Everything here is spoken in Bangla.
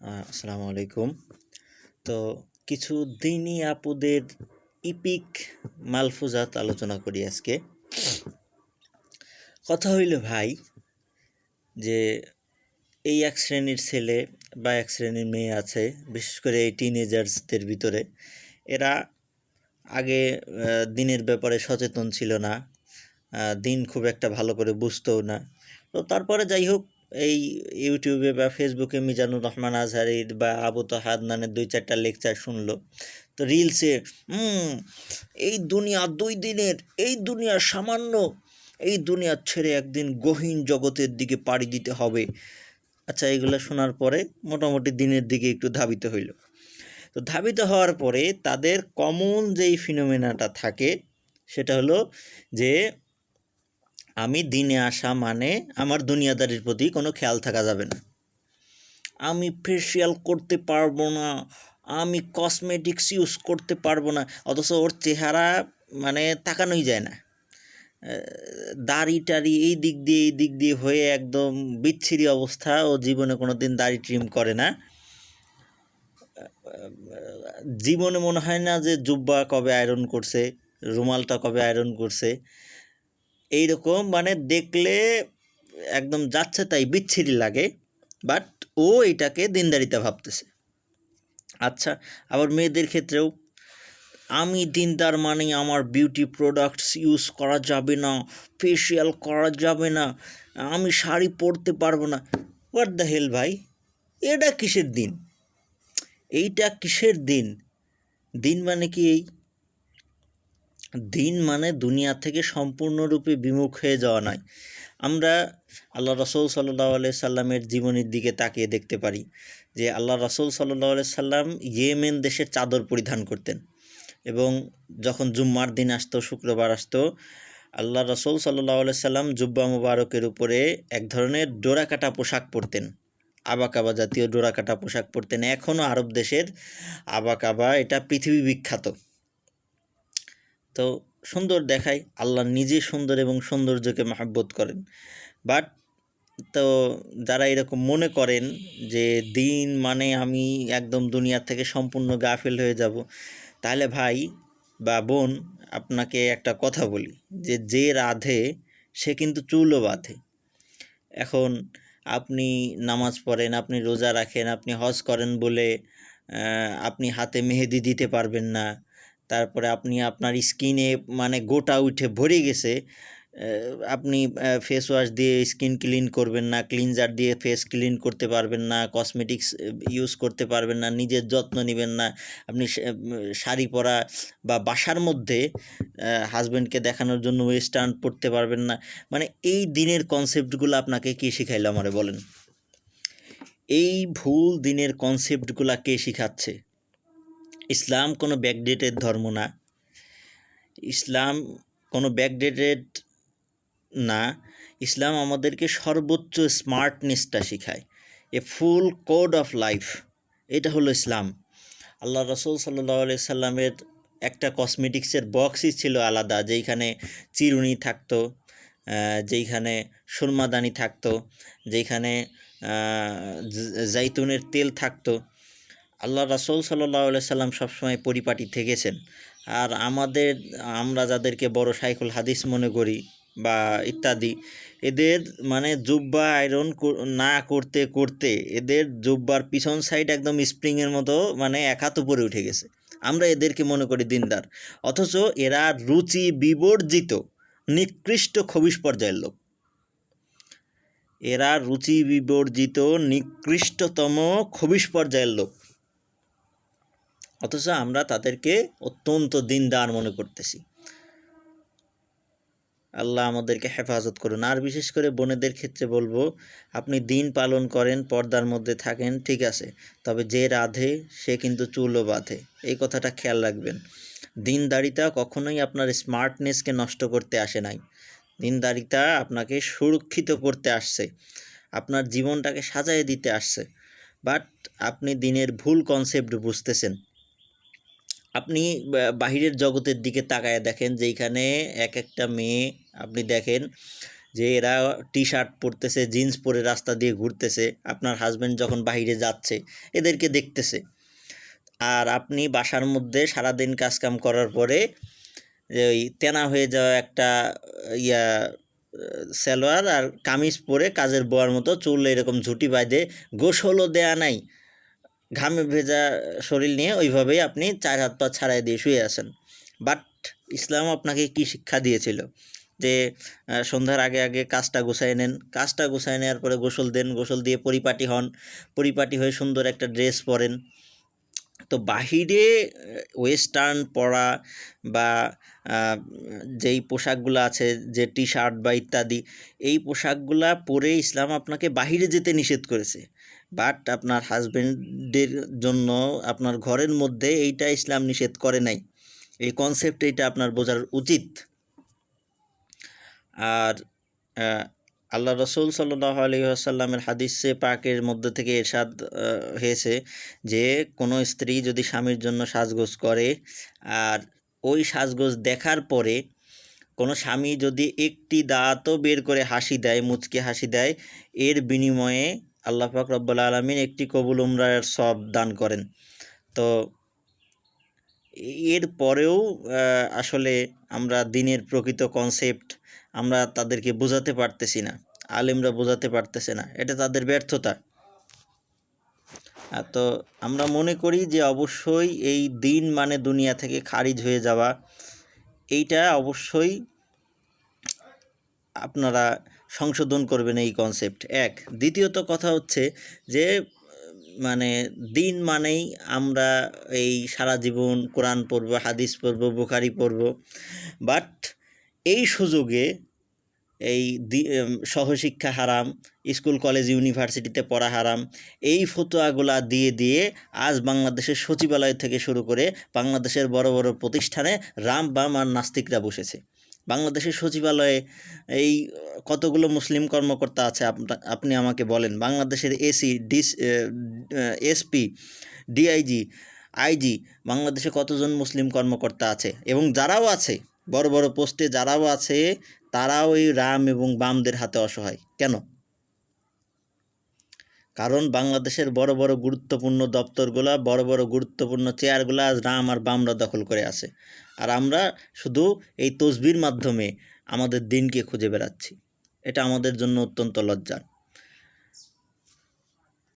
আসসালামু আলাইকুম। তো কিছু দিনই আপুদের ইপিক মালফুজাত আলোচনা করি আজকে। কথা হইল ভাই যে এই এক শ্রেণির ছেলে বা এক শ্রেণির মেয়ে আছে, বিশেষ করে এই টিনেজার্সদের ভিতরে। এরা আগে দিনের ব্যাপারে সচেতন ছিল না দিন খুব একটা ভালো করে বুঝতেও না। তো তারপরে যাই হোক এই ইউটিউবে বা ফেসবুকে মিজানুর রহমান আজহারির বা আবু হাদনানের দুই চারটা লেকচার শুনলো। তো রিলসে এই দুনিয়া দুই দিনের, এই দুনিয়া সামান্য, এই দুনিয়া ছেড়ে একদিন গহীন জগতের দিকে পাড়ি দিতে হবে। আচ্ছা এগুলো শোনার পরে মোটামুটি দিনের দিকে একটু ধাবিত হইল। তো ধাবিত হওয়ার পরে তাদের কমন যেই ফিনোমেনাটা থাকে, সেটা হলো যে আমি দিনে আসা মানে আমার দুনিয়াদারির প্রতি কোনো খেয়াল থাকা যাবে না। আমি ফেসিয়াল করতে পারব না, আমি কসমেটিক্স ইউজ করতে পারব না, অথচ ওর চেহারা মানে তাকানোই যায় না। দাড়ি টাড়ি এই দিক দিয়ে, এই দিক দিয়ে হয়ে একদম বিচ্ছিরি অবস্থা, ও জীবনে কোনো দিন দাড়ি ট্রিম করে না। জীবনে মনে হয় না যে জুব্বা কবে আয়রন করছে, রুমালটা কবে আয়রন করছে। এইরকম মানে দেখলে একদম যাচ্ছে তাই বিচ্ছিরি লাগে বাট ও এটাকে দিনদারিতা ভাবতেছে। আচ্ছা আবার মেয়েদের ক্ষেত্রেও, আমি দিনদার মানে আমার বিউটি প্রোডাক্টস ইউজ করা যাবে না ফেসিয়াল করা যাবে না, আমি শাড়ি পরতে পারব না। হোয়াট দ্য হেল ভাই? এটা কিসের দিন? এইটা কিসের দিন? দিন মানে কি এই? দিন মানে দুনিয়া থেকে সম্পূর্ণরূপে বিমুখ হয়ে যাওয়া নয়। আমরা আল্লাহ রসুল সাল্লাহ সাল্লামের জীবনের দিকে তাকিয়ে দেখতে পারি যে আল্লাহ রসুল সাল্লাহ সাল্লাম ইয়েমেন দেশের চাদর পরিধান করতেন এবং যখন জুম্মার দিন আসতো, শুক্রবার আসতো, আল্লাহ রসুল সাল্লাহ সাল্লাম জুব্বা মুবারকের উপরে এক ধরনের ডোরাকাটা পোশাক পরতেন। আবাকাবা জাতীয় ডোরাকাটা পোশাক পরতেন। এখনও আরব দেশের আবাকাবা এটা পৃথিবী বিখ্যাত। তো সুন্দর দেখায়। আল্লাহ নিজে সুন্দর এবং সৌন্দর্যকে মাহাব্বত করেন। বাট তো যারা এরকম মনে করেন যে দিন মানে আমি একদম দুনিয়ার থেকে সম্পূর্ণ গাফিল হয়ে যাব, তাহলে ভাই বা বোন, আপনাকে একটা কথা বলি যে যে রাধে সে কিন্তু চুলও বাঁধে। এখন আপনি নামাজ পড়েন, আপনি রোজা রাখেন, আপনি হজ করেন বলে আপনি হাতে মেহেদি দিতে পারবেন না তারপরে আপনি আপনার স্কিনে মানে গোটা উঠে ভরে গেছে আপনি ফেস ওয়াশ দিয়ে স্কিন ক্লিন করবেন না ক্লিনজার দিয়ে ফেস ক্লিন করতে পারবেন না কসমেটিক্স ইউজ করতে পারবেন না, নিজের যত্ন নেবেন না, আপনি শাড়ি পরা বা বাসার মধ্যে হাজব্যান্ডকে দেখানোর জন্য ওয়েস্টার্ন পরতে পারবেন না মানে এই দিনের কনসেপ্টগুলো আপনাকে কে শিখাইলো আমারে বলেন? এই ভুল দিনের কনসেপ্টগুলা কে শিখাচ্ছে? ইসলাম কোনো ব্যাকডেটেড ধর্ম না। ইসলাম কোনো ব্যাকডেটেড না। ইসলাম আমাদেরকে সর্বোচ্চ স্মার্টনেসটা শেখায়। A full code of life এটা হলো ইসলাম। আল্লাহ রসুল সাল্লাহ আলি সাল্লামের একটা কসমেটিক্সের বক্সই ছিল আলাদা, যেইখানে চিরুনি থাকতো যেইখানে সুরমাদানি থাকতো, যেইখানে জাইতুনের তেল থাকতো। আল্লাহ রাসুল সাল্লাহ সাল্লাম সবসময় পরিপাটি থেকেছেন। আর আমাদের, আমরা যাদেরকে বড় সাইকুল হাদিস মনে করি বা ইত্যাদি, এদের মানে জুব্বা আয়রন না করতে করতে এদের জুব্বার পিছন সাইড একদম স্প্রিংয়ের মতো মানে এক হাত উপরে উঠে গেছে। আমরা এদেরকে মনে করি দিনদার। অথচ এরা রুচি বিবর্জিত, নিকৃষ্ট খবিশ পর্যায়ের লোক। এরা রুচি বিবর্জিত, নিকৃষ্টতম খবিশ পর্যায়ের লোক। অথচ আমরা তাদেরকে অত্যন্ত দিনদার মনে করতেছি। আল্লাহ আমাদেরকে হেফাজত করুন। আর বিশেষ করে বোনেদের ক্ষেত্রে বলব, আপনি দিন পালন করেন, পর্দার মধ্যে থাকেন, ঠিক আছে। তবে যে রাধে, সে কিন্তু চুলও বাঁধে। এই কথাটা খেয়াল রাখবেন। দিনদারিতা কখনোই আপনার স্মার্টনেসকে নষ্ট করতে আসে নাই। দিনদারিতা আপনাকে সুরক্ষিত করতে আসছে। আপনার জীবনটাকে সাজায় দিতে আসছে। বাট আপনি দিনের ভুল কনসেপ্ট বুঝতেছেন। আপনি বাহিরের জগতের দিকে তাকায় দেখেন যেইখানে এক একটা মেয়ে, আপনি দেখেন যে এরা টি শার্ট পরতেছে জিন্স পরে রাস্তা দিয়ে ঘুরতেছে, আপনার হাজব্যান্ড যখন বাইরে যাচ্ছে, এদেরকে দেখতেছে। আর আপনি বাসার মধ্যে সারাদিন কাজকাম করার পরে ওই তেনা হয়ে যাওয়া একটা ইয়া সালোয়ার আর কামিজ পরে কাজের বোয়ার মতো চুল এরকম ঝুটি বাঁধে, গোসলও দেয়া নাই। ঘামে ভেজা শরীর নিয়ে ওইভাবেই আপনি চার হাত পা ছাড়াই দিয়ে শুয়ে আছেন। বাট ইসলাম আপনাকে কি শিক্ষা দিয়েছিল? যে সন্ধ্যার আগে আগে কাজটা গুছাই নেন। কাজটা গুছাই নেওয়ার পরে গোসল দেন, গোসল দিয়ে পরিপাটি হন। পরিপাটি হয়ে সুন্দর একটা ড্রেস পরেন। তো বাহিরে ওয়েস্টার্ন পরা বা যেই পোশাকগুলো আছে, যে টি শার্ট বা ইত্যাদি, এই পোশাকগুলা পরে ইসলাম আপনাকে বাহিরে যেতে নিষেধ করেছে। বাট আপনার হাজবেন্ডের জন্য আপনার ঘরের মধ্যে এইটা ইসলাম নিষেধ করে নাই। এই কনসেপ্ট এইটা আপনার বোঝার উচিত। আর আল্লাহ রসুল সাল্লাহ আলী আসাল্লামের হাদিসে পাকের মধ্যে থেকে এরশাদ হয়েছে যে, কোনো স্ত্রী যদি স্বামীর জন্য সাজগোজ করে আর ওই সাজগোজ দেখার পরে কোনো স্বামী যদি একটি দাঁতও বের করে হাসি দেয়, মুচকে হাসি দেয়, এর বিনিময়ে আল্লাহ পাক রব্বুল আলমিন একটি কবুল উমরার সব দান করেন। তো এর পরেও আসলে আমরা দিনের প্রকৃত কনসেপ্ট আমরা তাদেরকে বোঝাতে পারতেছি না, আলেমরা বোঝাতে পারতেছে না, এটা তাদের ব্যর্থতা। তো আমরা মনে করি যে অবশ্যই এই দিন মানে দুনিয়া থেকে খারিজ হয়ে যাওয়া, এইটা অবশ্যই আপনারা সংশোধন করবেন এই কনসেপ্ট এক। দ্বিতীয়ত কথা হচ্ছে যে মানে দিন মানেই আমরা এই সারা জীবন কোরআন পড়ব, হাদিস পড়ব, বুখারি পড়ব। বাট এই সুযোগে এই সহশিক্ষা হারাম, স্কুল, কলেজ, ইউনিভার্সিটিতে পড়া হারাম, এই ফতোয়াগুলা দিয়ে দিয়ে আজ বাংলাদেশের সচিবালয় থেকে শুরু করে বাংলাদেশের বড় বড় প্রতিষ্ঠানে রাম বাম আর নাস্তিকরা বসেছে। বাংলাদেশের সচিবালয়ে এই কতগুলো মুসলিম কর্মকর্তা আছে আপনা- আমাকে বলেন। বাংলাদেশের AC, dish SP, DIG, IG, বাংলাদেশে কতজন মুসলিম কর্মকর্তা আছে? এবং যারাও আছে, বড় বড় পোস্টে যারাও আছে, তারাও এই রাম এবং বামদের হাতে অসহায়। কেন? কারণ বাংলাদেশের বড় বড় গুরুত্বপূর্ণ দপ্তরগুলা, বড় বড় গুরুত্বপূর্ণ চেয়ারগুলা আজ রাম আর বামরা দখল করে আছে। আর আমরা শুধু এই তসবির মাধ্যমে আমাদের দিনকে খুঁজে বেড়াচ্ছি। এটা আমাদের জন্য অত্যন্ত লজ্জার।